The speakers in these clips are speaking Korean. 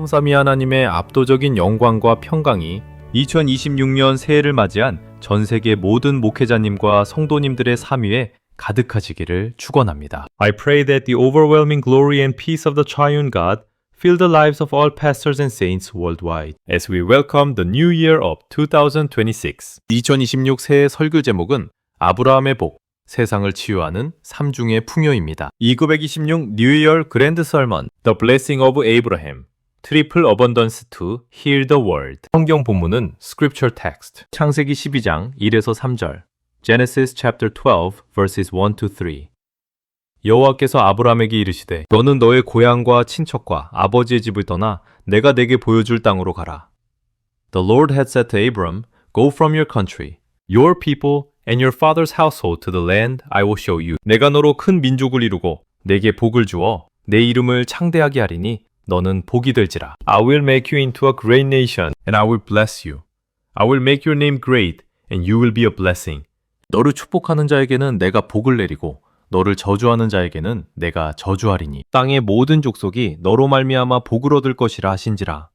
성삼위 하나님의 압도적인 영광과 평강이 2026년 새해를 맞이한 전 세계 모든 목회자님과 성도님들의 삶 위에 가득하시기를 축원합니다. I pray that the overwhelming glory and peace of the triune God fill the lives of all pastors and saints worldwide as we welcome the new year of 2026. 2026 새해 설교 제목은 아브라함의 복, 세상을 치유하는 삼중의 풍요입니다. 2926 New Year Grand Sermon The Blessing of Abraham Triple Abundance to Heal the World 성경 본문은 Scripture Text 창세기 12장 1에서 3절 Genesis chapter 12 verses 1 to 3 여호와께서 아브라함에게 이르시되 너는 너의 고향과 친척과 아버지의 집을 떠나 내가 내게 보여줄 땅으로 가라. The Lord had said to Abram, Go from your country, your people, and your father's household to the land I will show you. 내가 너로 큰 민족을 이루고 내게 복을 주어 내 이름을 창대하게 하리니 너는 복이 될지라. I will make you into a great nation, and I will bless you. I will make your name great, and you will be a blessing. 너를 축복하는 자에게는 내가 복을 내리고 너를 저주하는 자에게는 내가 저주하리니 땅의 모든 족속이 너로 말미암아 복을 얻을 것이라 하신지라.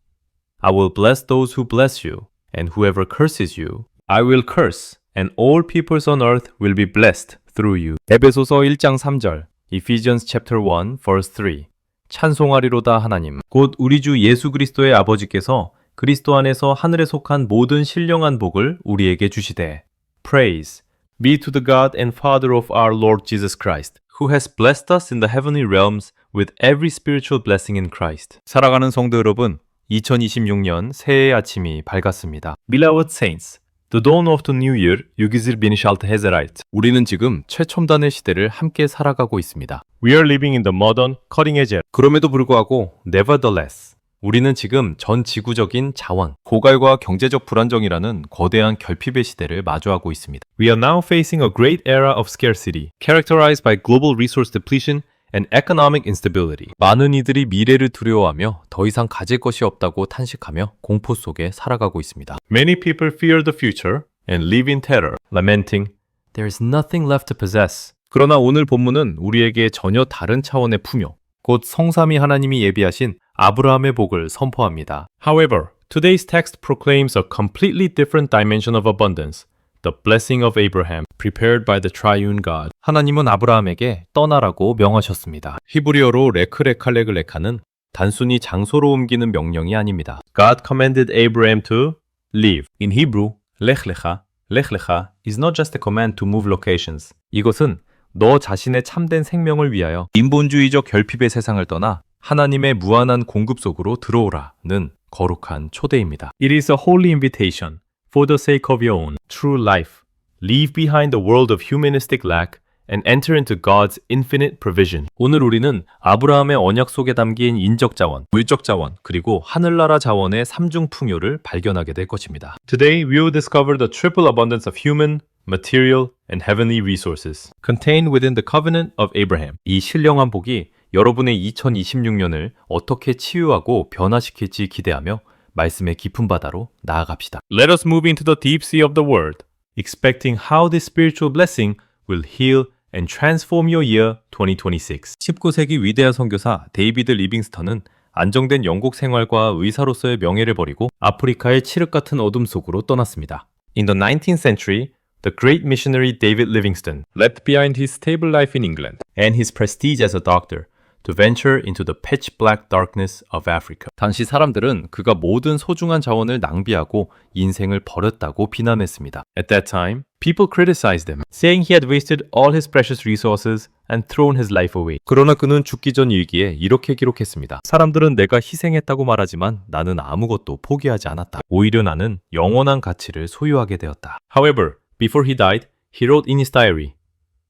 I will bless those who bless you, and whoever curses you, I will curse, and all peoples on earth will be blessed through you. 에베소서 1장 3절, Ephesians chapter 1 verse 3. 찬송하리로다 하나님. 곧 우리 주 예수 그리스도의 아버지께서 그리스도 안에서 하늘에 속한 모든 신령한 복을 우리에게 주시되. Praise be to the God and Father of our Lord Jesus Christ, who has blessed us in the heavenly realms with every spiritual blessing in Christ. 사랑하는 성도 여러분, 2026년 새해의 아침이 밝았습니다. Beloved Saints, The dawn of the new year, 6이슬 비니샬트 헤제라이트. 우리는 지금 최첨단의 시대를 함께 살아가고 있습니다. We are living in the modern, cutting edge. 그럼에도 불구하고, nevertheless, 우리는 지금 전 지구적인 자원, 고갈과 경제적 불안정이라는 거대한 결핍의 시대를 마주하고 있습니다. We are now facing a great era of scarcity, characterized by global resource depletion and economic instability. 많은 이들이 미래를 두려워하며 더 이상 가질 것이 없다고 탄식하며 공포 속에 살아가고 있습니다. Many people fear the future and live in terror, lamenting, There is nothing left to possess. 그러나 오늘 본문은 우리에게 전혀 다른 차원의 풍요, 곧 성삼위 하나님이 예비하신 아브라함의 복을 선포합니다. However, today's text proclaims a completely different dimension of abundance. The blessing of Abraham, prepared by the triune God. 하나님은 아브라함에게 떠나라고 명하셨습니다. 히브리어로 레크레칼레글레카는 단순히 장소로 옮기는 명령이 아닙니다. God commanded Abraham to leave. In Hebrew, lech lecha, lech lecha is not just a command to move locations. 이것은 너 자신의 참된 생명을 위하여 인본주의적 결핍의 세상을 떠나 하나님의 무한한 공급 속으로 들어오라는 거룩한 초대입니다. It is a holy invitation for the sake of your own true life. Leave behind the world of humanistic lack and enter into God's infinite provision. 오늘 우리는 아브라함의 언약 속에 담긴 인적 자원, 물적 자원, 그리고 하늘나라 자원의 삼중 풍요를 발견하게 될 것입니다. Today we will discover the triple abundance of human, material, and heavenly resources contained within the covenant of Abraham. 이 신령한 복이 여러분의 2026년을 어떻게 치유하고 변화시킬지 기대하며 말씀의 깊은 바다로 나아갑시다. Let us move into the deep sea of the word, expecting how this spiritual blessing will heal and transform your year 2026. 19세기 위대한 선교사 데이비드 리빙스턴은 안정된 영국 생활과 의사로서의 명예를 버리고 아프리카의 칠흑 같은 어둠 속으로 떠났습니다. In the 19th century, the great missionary David Livingstone left behind his stable life in England and his prestige as a doctor to venture into the pitch black darkness of Africa. 당시 사람들은 그가 모든 소중한 자원을 낭비하고 인생을 버렸다고 비난했습니다. At that time, people criticized him, saying he had wasted all his precious resources and thrown his life away. 그러나 그는 죽기 전 일기에 이렇게 기록했습니다. 사람들은 내가 희생했다고 말하지만 나는 아무것도 포기하지 않았다. 오히려 나는 영원한 가치를 소유하게 되었다. However, before he died, he wrote in his diary,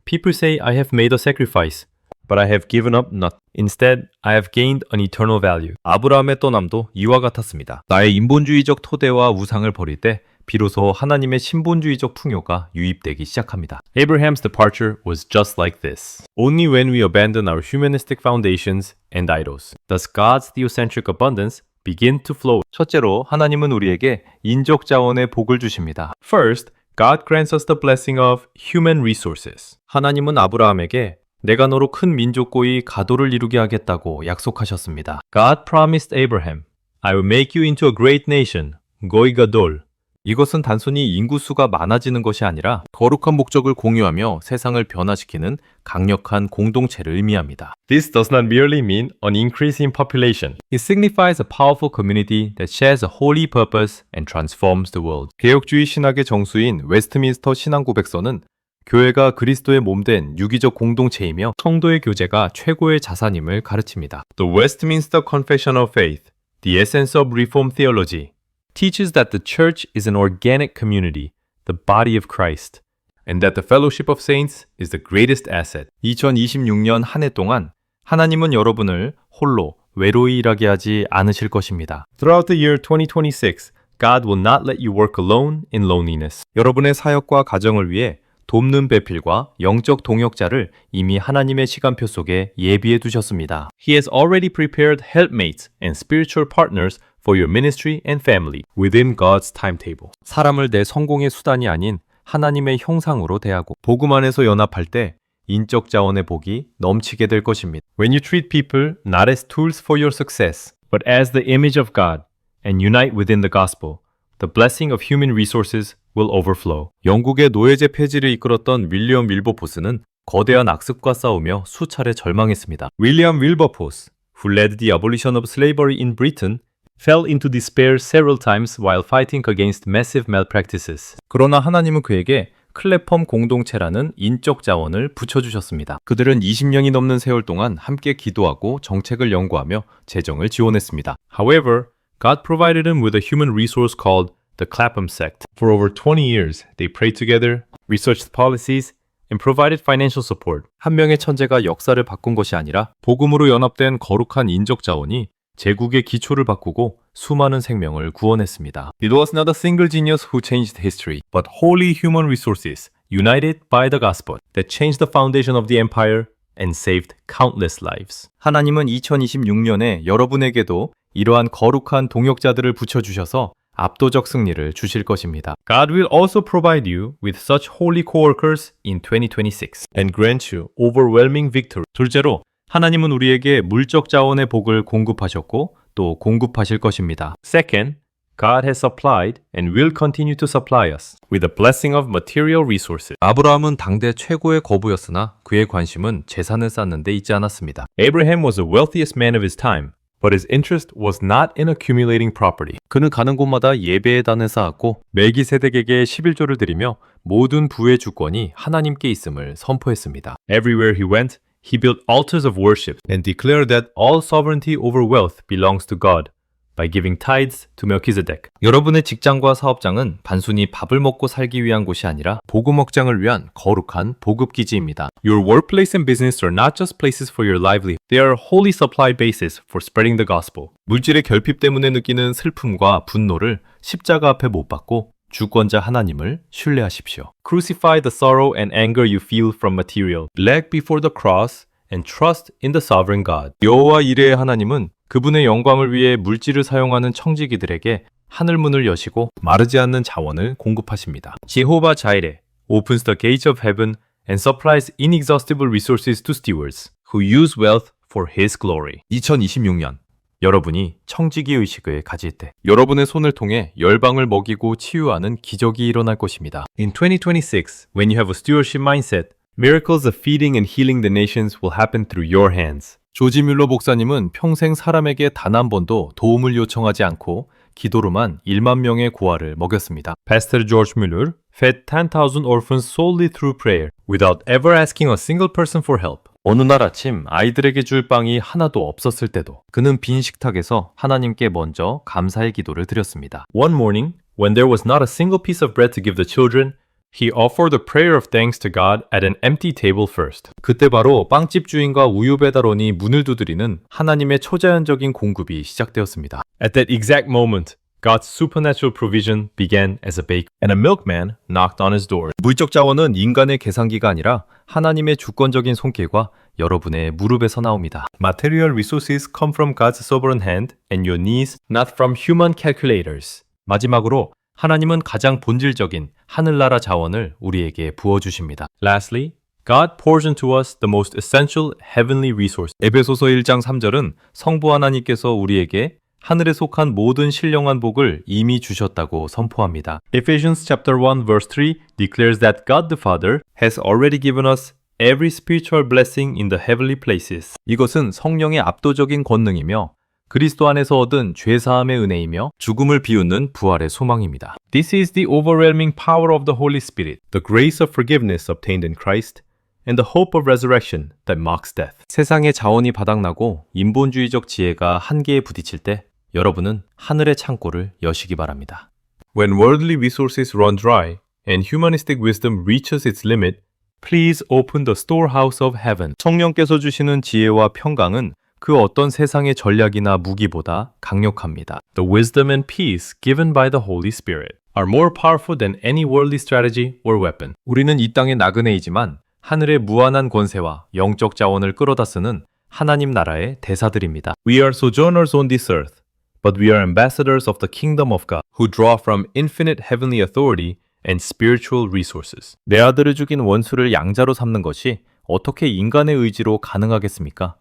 People say I have made a sacrifice, but I have given up not. Instead, I have gained an eternal value. 아브라함의 떠남도 이와 같았습니다. 나의 인본주의적 토대와 우상을 버릴 때 비로소 하나님의 신본주의적 풍요가 유입되기 시작합니다. Abraham's departure was just like this. Only when we abandon our humanistic foundations and idols does God's theocentric abundance begin to flow. 첫째로 하나님은 우리에게 인적 자원의 복을 주십니다. First, God grants us the blessing of human resources. 하나님은 아브라함에게 내가 너로 큰 민족고의 가도를 이루게 하겠다고 약속하셨습니다. God promised Abraham I will make you into a great nation. 고이 가돌. 이것은 단순히 인구수가 많아지는 것이 아니라 거룩한 목적을 공유하며 세상을 변화시키는 강력한 공동체를 의미합니다. This does not merely mean an increase in population. It signifies a powerful community that shares a holy purpose and transforms the world. 개혁주의 신학의 정수인 웨스트민스터 신앙 고백서는 교회가 그리스도의 몸된 유기적 공동체이며 성도의 교제가 최고의 자산임을 가르칩니다. The Westminster Confession of Faith, the essence of Reformed theology, teaches that the church is an organic community, the body of Christ, and that the fellowship of saints is the greatest asset. 2026년 한 해 동안 하나님은 여러분을 홀로 외로이 일하게 하지 않으실 것입니다. Throughout the year 2026, God will not let you work alone in loneliness. 여러분의 사역과 가정을 위해 돕는 배필과 영적 동역자를 이미 하나님의 시간표 속에 예비해 두셨습니다. He has already prepared helpmates and spiritual partners for your ministry and family within God's timetable. 사람을 내 성공의 수단이 아닌 하나님의 형상으로 대하고 복음 안에서 연합할 때 인적 자원의 복이 넘치게 될 것입니다. When you treat people not as tools for your success, but as the image of God and unite within the gospel, the blessing of human resources will overflow. 영국의 노예제 폐지를 이끌었던 윌리엄 윌버포스는 거대한 악습과 싸우며 수차례 절망했습니다. 윌리엄 윌버포스, who led the abolition of slavery in Britain, fell into despair several times while fighting against massive malpractices. 그러나 하나님은 그에게 클레펌 공동체라는 인적 자원을 붙여주셨습니다. 그들은 20년이 넘는 세월 동안 함께 기도하고 정책을 연구하며 재정을 지원했습니다. However, God provided him with a human resource called the Clapham sect. For over 20 years, they prayed together, researched policies, and provided financial support. 한 명의 천재가 역사를 바꾼 것이 아니라 복음으로 연합된 거룩한 인적 자원이 제국의 기초를 바꾸고 수많은 생명을 구원했습니다. It was not a single genius who changed history, but holy human resources united by the gospel that changed the foundation of the empire and saved countless lives. 하나님은 2026년에 여러분에게도 이러한 거룩한 동역자들을 붙여주셔서 압도적 승리를 주실 것입니다. God will also provide you with such holy co-workers in 2026 and grant you overwhelming victory. 둘째로 하나님은 우리에게 물적 자원의 복을 공급하셨고 또 공급하실 것입니다. Second, God has supplied and will continue to supply us with the blessing of material resources. 아브라함은 당대 최고의 거부였으나 그의 관심은 재산을 쌓는 데 있지 않았습니다. Abraham was the wealthiest man of his time. But his interest was not in accumulating property. 그는 가는 곳마다 예배의 단을 쌓았고 멜기세덱에게 11조를 드리며 모든 부의 주권이 하나님께 있음을 선포했습니다. Everywhere he went, he built altars of worship and declared that all sovereignty over wealth belongs to God. By giving tithes to Melchizedek. 여러분의 직장과 사업장은 단순히 밥을 먹고 살기 위한 곳이 아니라 복음 확장을 위한 거룩한 보급 기지입니다. Your workplace and business are not just places for your livelihood. They are holy supply bases for spreading the gospel. 물질의 결핍 때문에 느끼는 슬픔과 분노를 십자가 앞에 못 박고 주권자 하나님을 신뢰하십시오. Crucify the sorrow and anger you feel from material. Leg before the cross and trust in the sovereign God. 여호와 이레의 하나님은 그분의 영광을 위해 물질을 사용하는 청지기들에게 하늘문을 여시고 마르지 않는 자원을 공급하십니다. 제호바 자이레 opens the gates of heaven and supplies inexhaustible resources to stewards who use wealth for his glory. 2026년 여러분이 청지기 의식을 가질 때 여러분의 손을 통해 열방을 먹이고 치유하는 기적이 일어날 것입니다. In 2026, when you have a stewardship mindset, miracles of feeding and healing the nations will happen through your hands. 조지 뮬러 목사님은 평생 사람에게 단 한 번도 도움을 요청하지 않고 기도로만 1만 명의 고아를 먹였습니다. Pastor George Mueller fed 10,000 orphans solely through prayer without ever asking a single person for help. 어느 날 아침 아이들에게 줄 빵이 하나도 없었을 때도 그는 빈 식탁에서 하나님께 먼저 감사의 기도를 드렸습니다. One morning, when there was not a single piece of bread to give the children, He offered a prayer of thanks to God at an empty table first. 그때 바로 빵집 주인과 우유 배달원이 문을 두드리는 하나님의 초자연적인 공급이 시작되었습니다. At that exact moment, God's supernatural provision began as a baker, and a milkman knocked on his door. 물적 자원은 인간의 계산기가 아니라 하나님의 주권적인 손길과 여러분의 무릎에서 나옵니다. Material resources come from God's sovereign hand and your needs not from human calculators. 마지막으로 하나님은 가장 본질적인 하늘나라 자원을 우리에게 부어 주십니다. Lastly, God pours into us the most essential heavenly resource. 에베소서 1장 3절은 성부 하나님께서 우리에게 하늘에 속한 모든 신령한 복을 이미 주셨다고 선포합니다. Ephesians chapter 1 verse 3 declares that God the Father has already given us every spiritual blessing in the heavenly places. 이것은 성령의 압도적인 권능이며 그리스도 안에서 얻은 죄 사함의 은혜이며 죽음을 비웃는 부활의 소망입니다. This is the overwhelming power of the Holy Spirit, the grace of forgiveness obtained in Christ, and the hope of resurrection that marks death. 세상의 자원이 바닥나고 인본주의적 지혜가 한계에 부딪힐 때 여러분은 하늘의 창고를 여시기 바랍니다. When worldly resources run dry and humanistic wisdom reaches its limit, please open the storehouse of heaven. 성령께서 주시는 지혜와 평강은 그 어떤 세상의 전략이나 무기보다 강력합니다. The wisdom and peace given by the Holy Spirit are more powerful than any worldly strategy or weapon. 우리는 이 땅의 나그네이지만 하늘의 무한한 권세와 영적 자원을 끌어다 쓰는 하나님 나라의 대사들입니다. We are sojourners on this earth, but we are ambassadors of the kingdom of God, who draw from infinite heavenly authority and spiritual resources. 내 아들을 죽인 원수를 양자로 삼는 것이 어떻게 인간의 의지로 가능하겠습니까?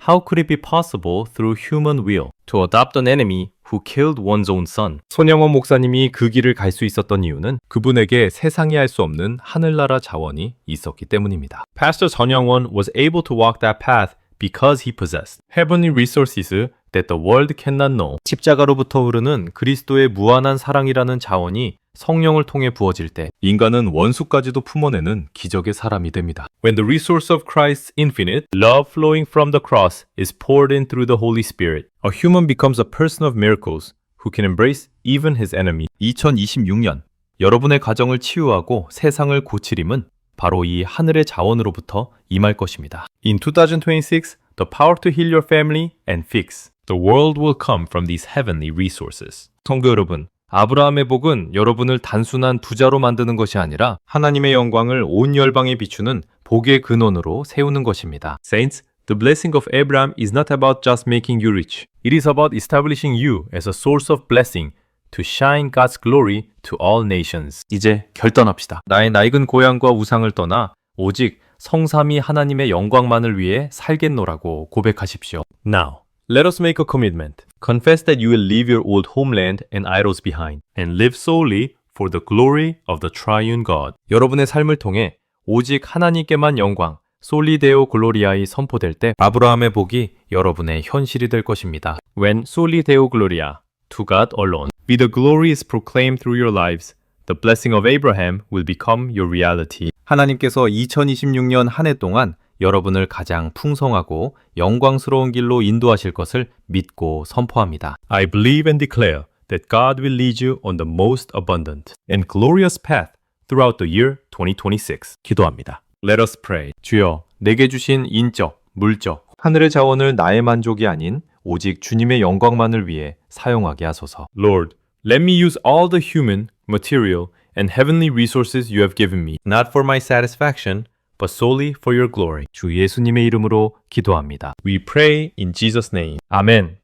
How could it be possible through human will to adopt an enemy who killed one's own son? 손영원 목사님이 그 길을 갈 수 있었던 이유는 그분에게 세상이 할 수 없는 하늘나라 자원이 있었기 때문입니다. Pastor 전영원 was able to walk that path because he possessed heavenly resources that the world cannot know. 십자가로부터 흐르는 그리스도의 무한한 사랑이라는 자원이 성령을 통해 부어질 때 인간은 원수까지도 품어내는 기적의 사람이 됩니다. When the resource of Christ's infinite love flowing from the cross is poured in through the Holy Spirit, a human becomes a person of miracles who can embrace even his enemy. 2026년 여러분의 가정을 치유하고 세상을 고치림은 바로 이 하늘의 자원으로부터 임할 것입니다. In 2026, the power to heal your family and fix the world will come from these heavenly resources. 성도 여러분, 아브라함의 복은 여러분을 단순한 부자로 만드는 것이 아니라 하나님의 영광을 온 열방에 비추는 복의 근원으로 세우는 것입니다. Saints, the blessing of Abraham is not about just making you rich. It is about establishing you as a source of blessing to shine God's glory to all nations. 이제 결단합시다. 나의 낡은 고향과 우상을 떠나 오직 성삼이 하나님의 영광만을 위해 살겠노라고 고백하십시오. Now, let us make a commitment. Confess that you will leave your old homeland and idols behind and live solely for the glory of the triune God. 여러분의 삶을 통해 오직 하나님께만 영광, 솔리데오 글로리아이 선포될 때 아브라함의 복이 여러분의 현실이 될 것입니다. When soli deo gloria to God alone, be the glory is proclaimed through your lives. The blessing of Abraham will become your reality. 하나님께서 2026년 한 해 동안 여러분을 가장 풍성하고 영광스러운 길로 인도하실 것을 믿고 선포합니다. I believe and declare that God will lead you on the most abundant and glorious path throughout the year 2026. 기도합니다. Let us pray. 주여, 내게 주신 인적, 물적, 하늘의 자원을 나의 만족이 아닌 오직 주님의 영광만을 위해 사용하게 하소서. Lord, let me use all the human, material, and heavenly resources you have given me, not for my satisfaction, but solely for your glory. 주 예수님의 이름으로 기도합니다. We pray in Jesus' name. 아멘.